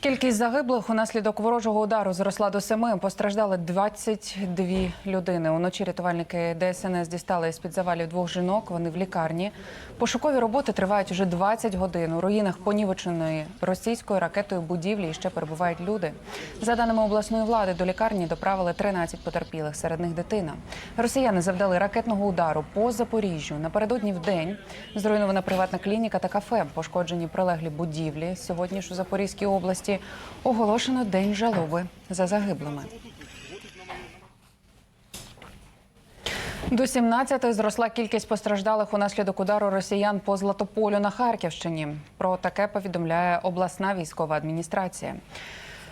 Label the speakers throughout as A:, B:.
A: Кількість загиблих унаслідок ворожого удару зросла до семи. Постраждали 22 людини. Уночі рятувальники ДСНС дістали з під завалів двох жінок. Вони в лікарні. Пошукові роботи тривають уже 20 годин. У руїнах понівеченої російською ракетою будівлі ще перебувають люди. За даними обласної влади, до лікарні доправили 13 потерпілих. Серед них дитина. Росіяни завдали ракетного удару по Запоріжжю. Напередодні в день зруйнована приватна клініка та кафе. Пошкоджені прилеглі будівлі. Сьогодні ж у Запорізькій області оголошено день жалоби за загиблими. До 17 зросла кількість постраждалих унаслідок удару росіян по Златополю на Харківщині. Про таке повідомляє обласна військова адміністрація.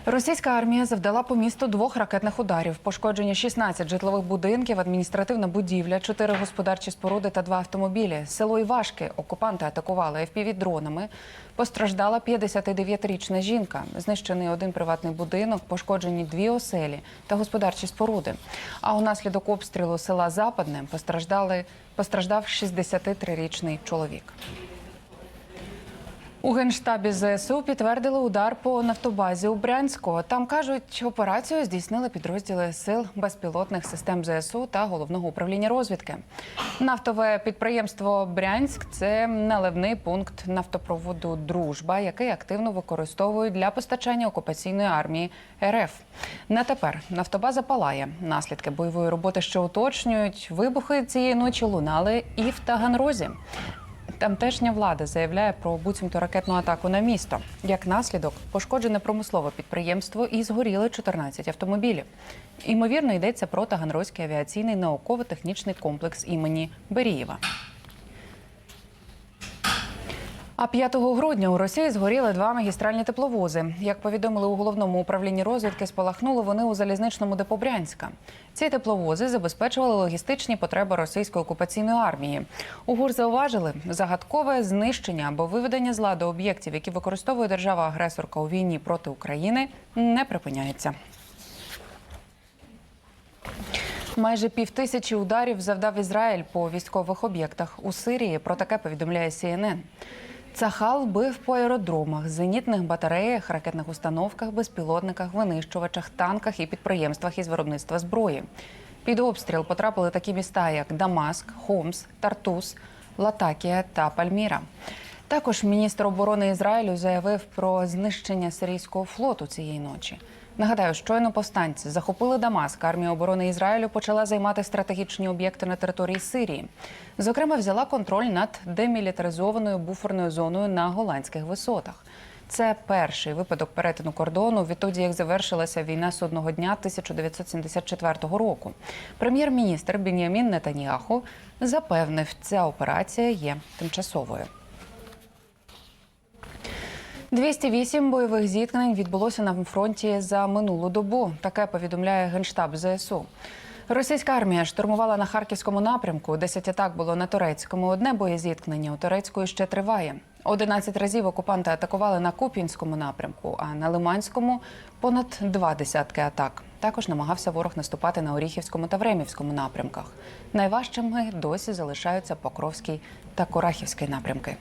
A: Російська армія завдала по місту двох ракетних ударів. Пошкоджені 16 житлових будинків, адміністративна будівля, 4 господарчі споруди та два автомобілі. Село Івашки окупанти атакували FPV-дронами. Постраждала 59-річна жінка. Знищений один приватний будинок, пошкоджені дві оселі та господарчі споруди. А унаслідок обстрілу села Западне постраждали постраждав 63-річний чоловік. У генштабі ЗСУ підтвердили удар по нафтобазі у Брянську. Там кажуть, операцію здійснили підрозділи сил безпілотних систем ЗСУ та головного управління розвідки. Нафтове підприємство Брянськ це наливний пункт нафтопроводу Дружба, який активно використовують для постачання окупаційної армії РФ. На тепер нафтобаза палає. Наслідки бойової роботи, що уточнюють, вибухи цієї ночі лунали і в Таганрозі. Тамтешня влада заявляє про буцімто ракетну атаку на місто. Як наслідок, пошкоджене промислове підприємство і згоріли 14 автомобілів. Імовірно, йдеться про Таганрозький авіаційний науково-технічний комплекс імені Берієва. А 5 грудня у Росії згоріли два магістральні тепловози. Як повідомили у головному управлінні розвідки, спалахнули вони у залізничному депо Брянська. Ці тепловози забезпечували логістичні потреби російської окупаційної армії. У ГУР зауважили, загадкове знищення або виведення з ладу об'єктів, які використовує держава-агресорка у війні проти України, не припиняється. Майже півтисячі ударів завдав Ізраїль по військових об'єктах у Сирії. Про таке повідомляє CNN. Цахал бив по аеродромах, зенітних батареях, ракетних установках, безпілотниках, винищувачах, танках і підприємствах із виробництва зброї. Під обстріл потрапили такі міста, як Дамаск, Хомс, Тартус, Латакія та Пальміра. Також міністр оборони Ізраїлю заявив про знищення сирійського флоту цієї ночі. Нагадаю, щойно повстанці захопили Дамаск. Армія оборони Ізраїлю почала займати стратегічні об'єкти на території Сирії. Зокрема, взяла контроль над демілітаризованою буферною зоною на голландських висотах. Це перший випадок перетину кордону відтоді, як завершилася війна судного дня 1974 року. Прем'єр-міністр Бенямін Нетаніаху запевнив, ця операція є тимчасовою. 208 бойових зіткнень відбулося на фронті за минулу добу. Таке повідомляє генштаб ЗСУ. Російська армія штурмувала на харківському напрямку. 10 атак було на турецькому. Одне боєзіткнення у турецької ще триває. 11 разів окупанти атакували на Куп'янському напрямку, а на Лиманському понад два десятки атак. Також намагався ворог наступати на Оріхівському та Времівському напрямках. Найважчими досі залишаються Покровський та Корахівський напрямки.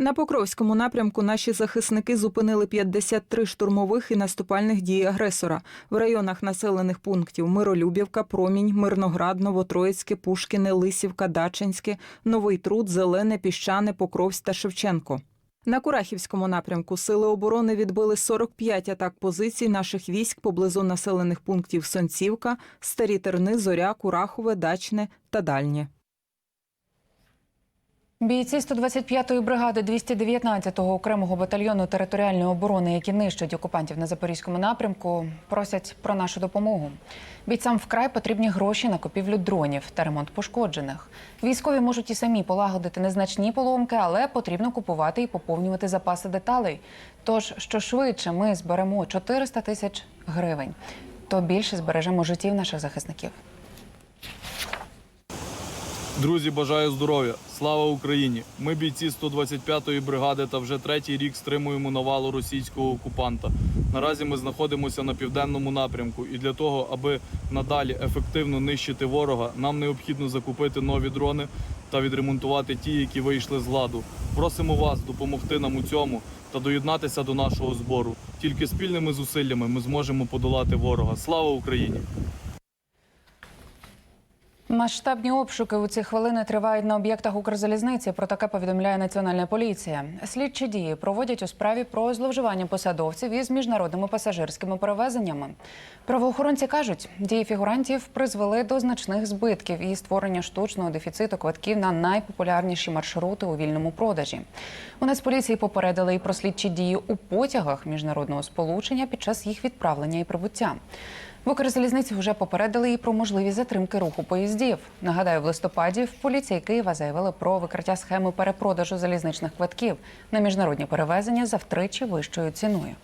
B: На Покровському напрямку наші захисники зупинили 53 штурмових і наступальних дій агресора в районах населених пунктів Миролюбівка, Промінь, Мирноград, Новотроїцьке, Пушкіне, Лисівка, Дачинське, Новий Труд, Зелене, Піщане, Покровськ та Шевченко. На Курахівському напрямку сили оборони відбили 45 атак позицій наших військ поблизу населених пунктів Сонцівка, Старі Терни, Зоря, Курахове, Дачне та Дальнє.
A: Бійці 125-ї бригади 219-го окремого батальйону територіальної оборони, які нищать окупантів на запорізькому напрямку, просять про нашу допомогу. Бійцям вкрай потрібні гроші на купівлю дронів та ремонт пошкоджених. Військові можуть і самі полагодити незначні поломки, але потрібно купувати і поповнювати запаси деталей. Тож, що швидше ми зберемо 400 тисяч гривень, то більше збережемо життів наших захисників.
C: Друзі, бажаю здоров'я! Слава Україні! Ми бійці 125-ї бригади та вже третій рік стримуємо навалу російського окупанта. Наразі ми знаходимося на південному напрямку, і для того, аби надалі ефективно нищити ворога, нам необхідно закупити нові дрони та відремонтувати ті, які вийшли з ладу. Просимо вас допомогти нам у цьому та доєднатися до нашого збору. Тільки спільними зусиллями ми зможемо подолати ворога. Слава Україні!
A: Масштабні обшуки у ці хвилини тривають на об'єктах Укрзалізниці. Про таке повідомляє Національна поліція. Слідчі дії проводять у справі про зловживання посадовців із міжнародними пасажирськими перевезеннями. Правоохоронці кажуть, дії фігурантів призвели до значних збитків і створення штучного дефіциту квитків на найпопулярніші маршрути у вільному продажі. У Нацполіції попередили і про слідчі дії у потягах міжнародного сполучення під час їх відправлення і прибуття. В Укрзалізниці вже попередили і про можливі затримки руху поїздів. Нагадаю, в листопаді в поліції Києва заявили про викриття схеми перепродажу залізничних квитків на міжнародні перевезення за втричі вищою ціною.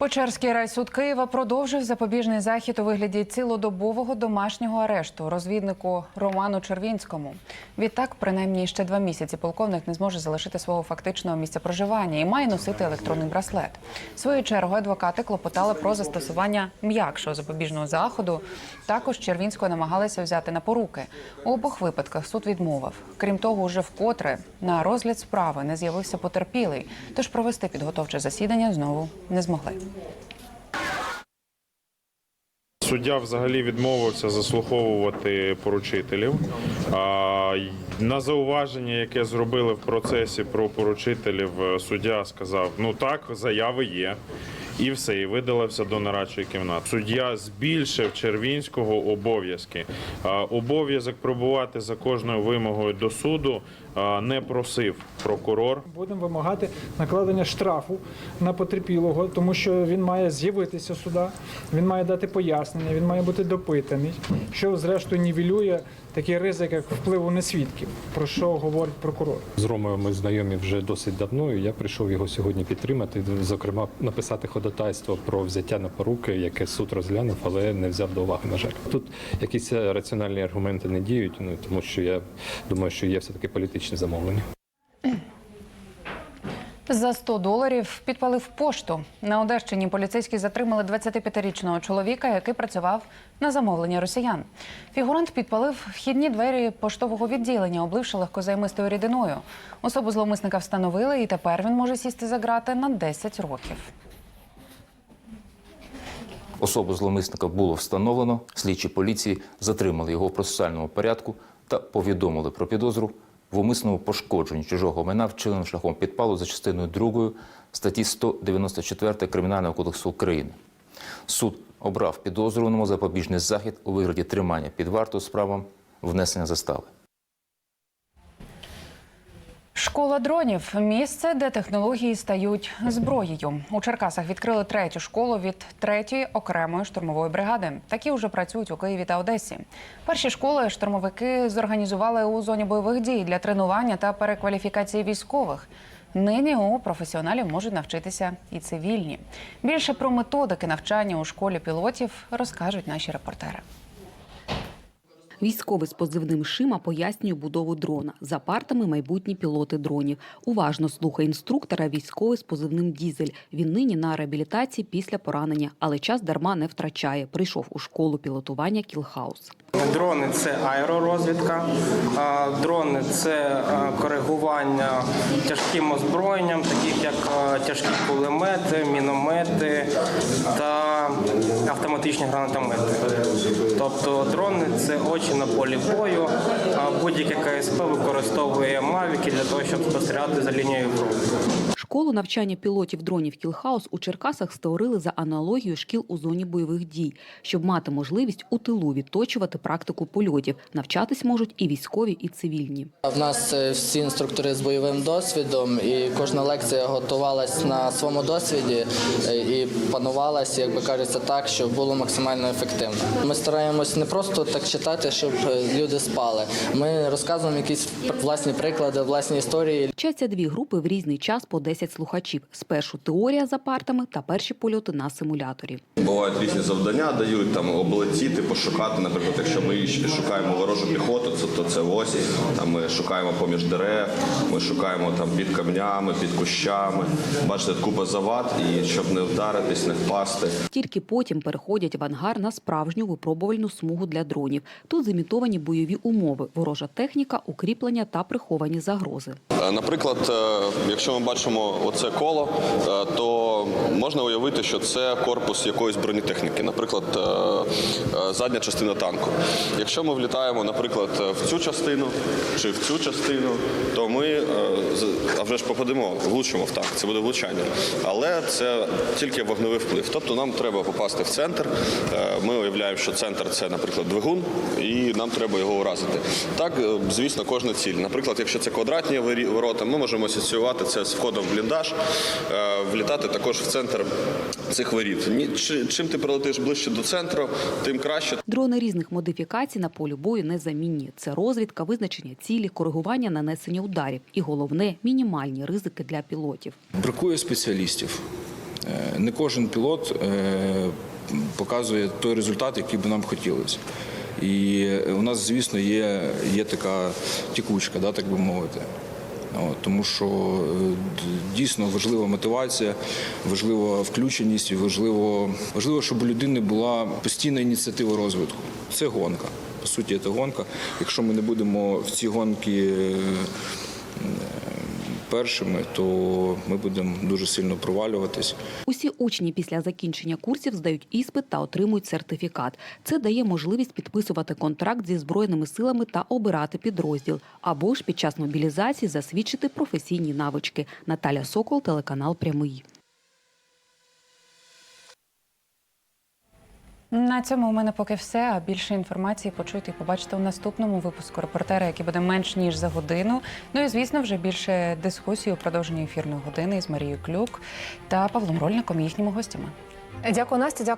A: Печерський райсуд Києва продовжив запобіжний захід у вигляді цілодобового домашнього арешту розвіднику Роману Червінському. Відтак, принаймні ще два місяці полковник не зможе залишити свого фактичного місця проживання і має носити електронний браслет. Своєю чергою адвокати клопотали про застосування м'якшого запобіжного заходу. Також Червінського намагалися взяти на поруки. У обох випадках суд відмовив. Крім того, уже вкотре на розгляд справи не з'явився потерпілий, тож провести підготовче засідання знову не змогли.
D: Суддя взагалі відмовився заслуховувати поручителів. На зауваження, яке зробили в процесі про поручителів, е, суддя сказав: ну так, заяви є. І все, і видалився до нарадчої кімнати. Суддя збільшив Червінського обов'язки. Обов'язок пробувати за кожною вимогою до суду не просив прокурор.
E: Будемо вимагати накладення штрафу на потерпілого, тому що він має з'явитися сюди, він має дати пояснення, він має бути допитаний, що зрештою нівелює такий ризик, як впливу на свідків, про що говорить прокурор.
F: З Ромою ми знайомі вже досить давно. і Я прийшов його сьогодні підтримати. Зокрема, написати ходатайство про взяття на поруки, яке суд розглянув, але не взяв до уваги. На жаль, тут якісь раціональні аргументи не діють. Ну тому що я думаю, що є все таки політичне замовлення.
A: За 100 доларів підпалив пошту. На Одещині поліцейські затримали 25-річного чоловіка, який працював на замовлення росіян. Фігурант підпалив вхідні двері поштового відділення, обливши легкозаймистою рідиною. Особу зловмисника встановили, і тепер він може сісти за грати на 10 років.
G: Особу зловмисника було встановлено. Слідчі поліції затримали його в процесуальному порядку та повідомили про підозру в умисному пошкодженні чужого майна вчиненим шляхом підпалу за частиною 2 статті 194 Кримінального кодексу України. Суд обрав підозрюваному запобіжний захід у вигляді тримання під вартою з внесення застави.
A: Школа дронів місце, де технології стають зброєю. У Черкасах відкрили третю школу від третьої окремої штурмової бригади. Такі вже працюють у Києві та Одесі. Перші школи штурмовики зорганізували у зоні бойових дій для тренування та перекваліфікації військових. Нині у професіоналів можуть навчитися і цивільні. Більше про методики навчання у школі пілотів розкажуть наші репортери.
H: Військовий з позивним Шима пояснює будову дрона. За партами майбутні пілоти дронів. Уважно слухає інструктора військовий з позивним Дізель. Він нині на реабілітації після поранення, але час дарма не втрачає. Прийшов у школу пілотування Кілхаус.
I: Дрони це аеророзвідка, дрони це коригування тяжким озброєнням, таких як тяжкі кулемети, міномети та автоматичні гранатомети. Тобто дрони це очі на полі бою. Будь-яке КСП використовує мавіки для того, щоб спостерігати за лінією фронту.
H: Школу навчання пілотів дронів Кілхаус у Черкасах створили за аналогією шкіл у зоні бойових дій, щоб мати можливість у тилу відточувати практику польотів. Навчатись можуть і військові, і цивільні.
J: В нас е, всі інструктори з бойовим досвідом, і кожна лекція готувалась на своєму досвіді е, і панувалася, як би кажеться, так, щоб було максимально ефективно. Ми стараємось не просто так читати, щоб е, люди спали. Ми розказуємо якісь власні приклади, власні історії.
H: Вчаться дві групи в різний час по 10 10 слухачів. Спершу теорія за партами та перші польоти на симуляторі.
K: Бувають різні завдання, дають там облетіти, пошукати. Наприклад, якщо ми шукаємо ворожу піхоту, це то це ось. Там ми шукаємо поміж дерев, ми шукаємо там під камнями, під кущами. Бачите, купа завад, і щоб не вдаритись, не впасти.
H: Тільки потім переходять в ангар на справжню випробувальну смугу для дронів. Тут зімітовані бойові умови, ворожа техніка, укріплення та приховані загрози.
K: Е, Наприклад, е, якщо ми бачимо оце коло, е, то можна уявити, що це корпус якоїсь бронетехніки, наприклад, е, е, задня частина танку. Якщо ми влітаємо, наприклад, в цю частину чи в цю частину, то ми а вже ж попадемо, влучимо в танк. Це буде влучання. Але це тільки вогневий вплив. Тобто нам треба попасти в центр. Ми уявляємо, що центр це, наприклад, двигун, і нам треба його уразити. Так, звісно, кожна ціль. Наприклад, якщо це квадратні ворота, ми можемо асоціювати це з входом в бліндаж, е, влітати також в центр цих воріт. Чим ти прилетиш ближче до центру, тим краще.
H: Дрони різних модифікацій на полі бою незамінні. Це розвідка, визначення цілі, коригування нанесення ударів і головне мінімальні ризики для пілотів.
L: Бракує спеціалістів. Е, Не кожен пілот е, показує той результат, який би нам хотілося. І у нас, звісно, є, є така тікучка, да, так би мовити. Тому що е, дійсно важлива мотивація, важлива включеність, важливо, важливо, щоб у людини була постійна ініціатива розвитку. Це гонка. По суті, це гонка. Якщо ми не будемо в ці гонки е, першими, то ми будемо дуже сильно провалюватись.
H: Усі учні після закінчення курсів здають іспит та отримують сертифікат. Це дає можливість підписувати контракт зі збройними силами та обирати підрозділ, або ж під час мобілізації засвідчити професійні навички. Наталя Сокол, телеканал Прямий.
A: На цьому у мене поки все. А більше інформації почуйте і побачите у наступному випуску репортера, який буде менш ніж за годину. Ну і звісно, вже більше дискусій у продовженні ефірної години з Марією Клюк та Павлом Рольником, їхніми гостями.
M: Дякую, Настя. Дякую.